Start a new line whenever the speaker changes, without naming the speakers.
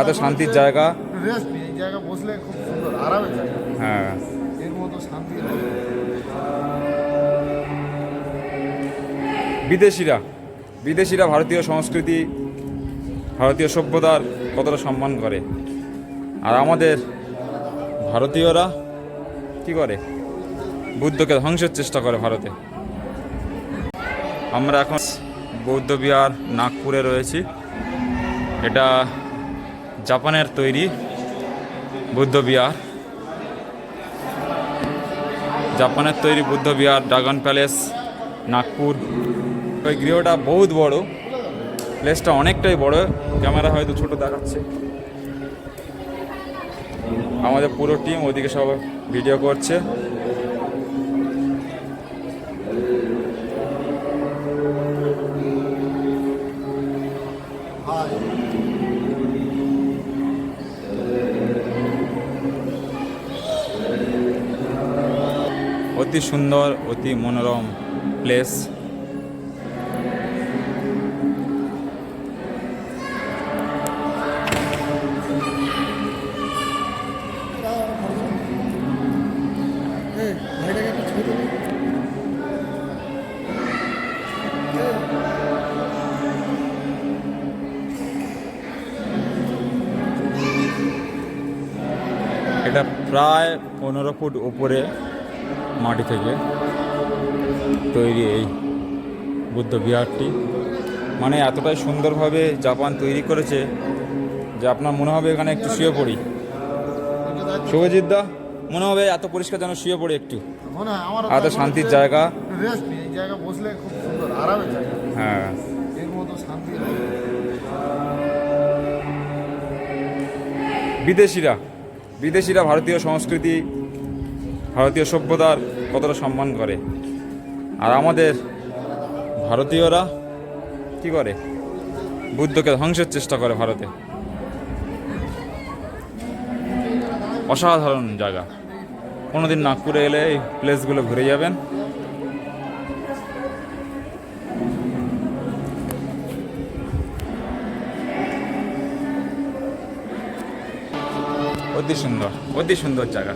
এত শান্তির জায়গা।
রেস্ট এই জায়গা বসলে খুব সুন্দর জায়গা।
হ্যাঁ।
এর মতো শান্তি
বিদেশিরা বিদেশিরা ভারতীয় সংস্কৃতি ভারতীয় সভ্যতার কতটা সম্মান করে। আর আমাদের ভারতীয়রা কি করে? বুদ্ধকে ধ্বংসের চেষ্টা করে ভারতে। আমরা এখন বৌদ্ধ বিহার নাগপুরে রয়েছি। এটা জাপানের তৈরি বুদ্ধ বিহার। জাপানের তৈরি বুদ্ধ বিহার, ড্রাগন প্যালেস, নাগপুর। ওই গৃহটা বহুত বড়। প্লেসটা অনেকটাই বড়। ক্যামেরা হয়তো ছোট দেখাচ্ছে। আমাদের পুরো টিম ওদিকে সব ভিডিও করছে। অতি সুন্দর অতি মনোরম প্লেস। এটা প্রায় পনেরো ফুট উপরে মাটি থেকে তৈরি এই বুদ্ধ বিহারটি। মানে এতটাই সুন্দরভাবে জাপান তৈরি করেছে যে আপনার মনে হবে এখানে একটু শুয়ে পড়ি। শুভজিৎ দা মনে হবে এত পরিষ্কার যেন শুয়ে পড়ি একটু। এত শান্তির জায়গা। হ্যাঁ। বিদেশিরা বিদেশিরা ভারতীয় সংস্কৃতি ভারতীয় সভ্যতার কতটা সম্মান করে। আর আমাদের ভারতীয়রা কি করে? বুদ্ধকে ধ্বংসের চেষ্টা করে ভারতে। অসাধারণ জায়গা। কোনোদিন নাগপুরে এলে এই প্লেসগুলো ঘুরে যাবেন। অতি সুন্দর অতি সুন্দর জায়গা।